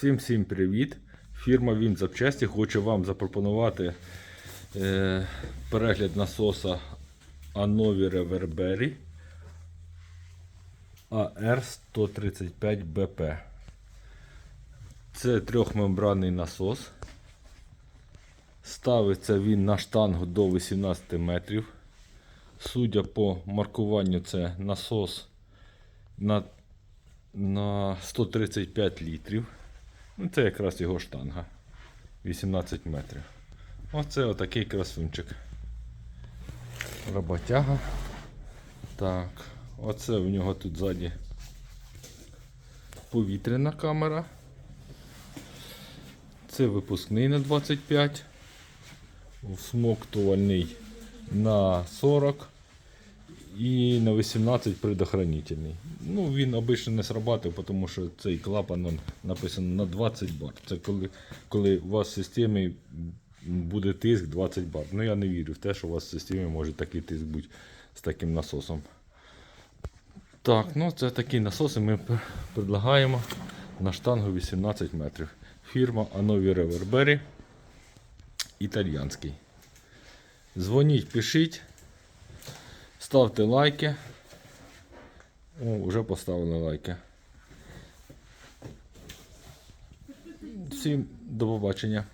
Всім всім привіт! Фірма Він Запчасті хоче вам запропонувати е, перегляд насоса Anovi Reverberi AR135BP. Це трьохмембранний насос. Ставиться він на штангу до 18 метрів. Судя по маркуванню, це насос на, на 135 літрів. Ну, це якраз його штанга. 18 метрів. Оце отакий красунчик. Роботяга. Так, оце в нього тут ззаді повітряна камера. Це випускний на 25, всмоктувальний на 40 і на 18 предохранительний. Ну, він обично не срабатує, тому що цей клапан он, написано на 20 бар. Це коли, коли у вас в системі буде тиск 20 бар. Ну я не вірю в те, що у вас в системі може такий тиск бути з таким насосом. Так, ну це такі насоси ми предлагаємо на штангу 18 метрів. Фірма Anovi Reverberi. Італіянський. Дзвоніть, пишіть, ставте лайки. О, вже поставили лайки. Всім до побачення.